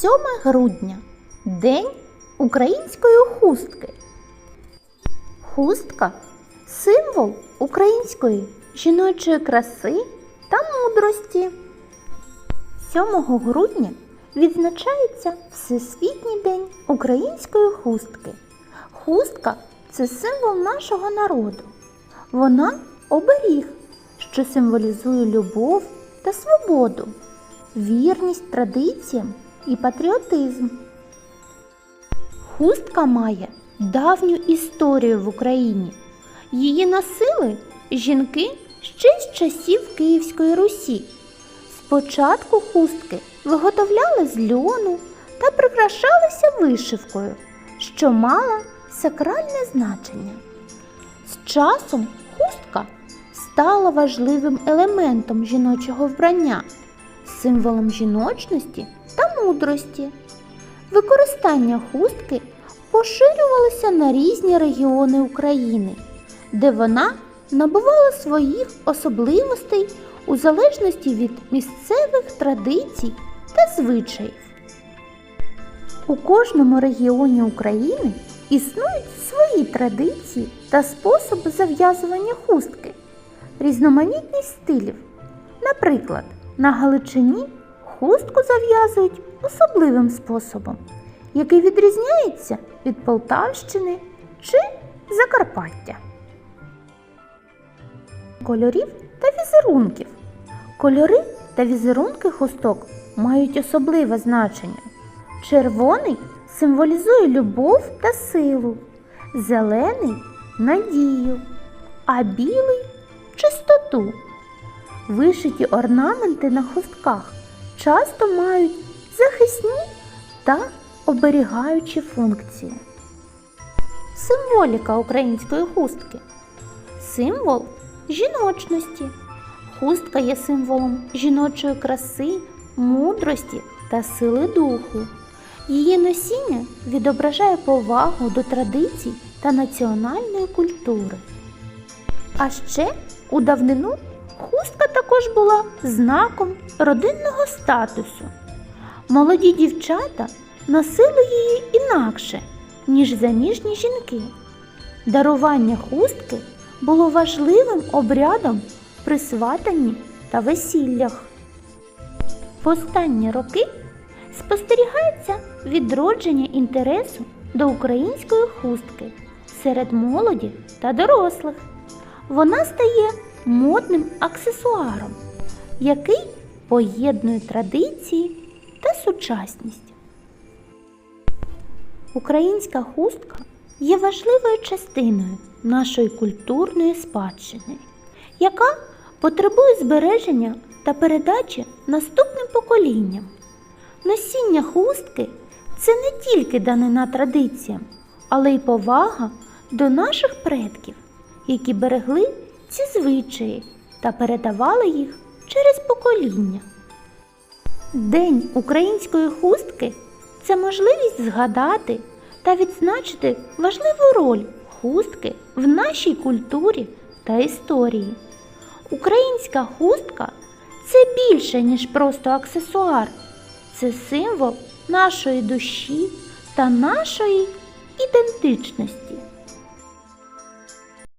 7 грудня День української хустки. Хустка символ української жіночої краси та мудрості. 7 грудня відзначається Всесвітній день української хустки. Хустка це символ нашого народу. Вона оберіг, що символізує любов та свободу, вірність традиціям і патріотизм. Хустка має давню історію в Україні. Її носили жінки ще з часів Київської Русі. Спочатку хустки виготовляли з льону та прикрашалися вишивкою, що мала сакральне значення. З часом хустка стала важливим елементом жіночого вбрання, символом жіночності та мудрості. Використання хустки поширювалося на різні регіони України, де вона набувала своїх особливостей у залежності від місцевих традицій та звичаїв. У кожному регіоні України існують свої традиції та способи зав'язування хустки, різноманітність стилів. Наприклад, на Галичині хустку зав'язують особливим способом, який відрізняється від Полтавщини чи Закарпаття. Кольорів та візерунків. Кольори та візерунки хусток мають особливе значення. Червоний символізує любов та силу, зелений надію, а білий чистоту. Вишиті орнаменти на хустках часто мають захисні та оберігаючі функції. Символіка української хустки. Символ жіночності. Хустка є символом жіночої краси, мудрості та сили духу. Її носіння відображає повагу до традицій та національної культури. А ще у давнину хустка також була знаком родинного статусу. Молоді дівчата носили її інакше, ніж заміжні жінки. Дарування хустки було важливим обрядом при сватанні та весіллях. В останні роки спостерігається відродження інтересу до української хустки серед молоді та дорослих. Вона стає модним аксесуаром, який поєднує традиції та сучасність. Українська хустка є важливою частиною нашої культурної спадщини, яка потребує збереження та передачі наступним поколінням. Носіння хустки це не тільки данина традиціям, але й повага до наших предків, які берегли ці звичаї та передавали їх через покоління. День української хустки це можливість згадати та відзначити важливу роль хустки в нашій культурі та історії. Українська хустка це більше, ніж просто аксесуар, це символ нашої душі та нашої ідентичності.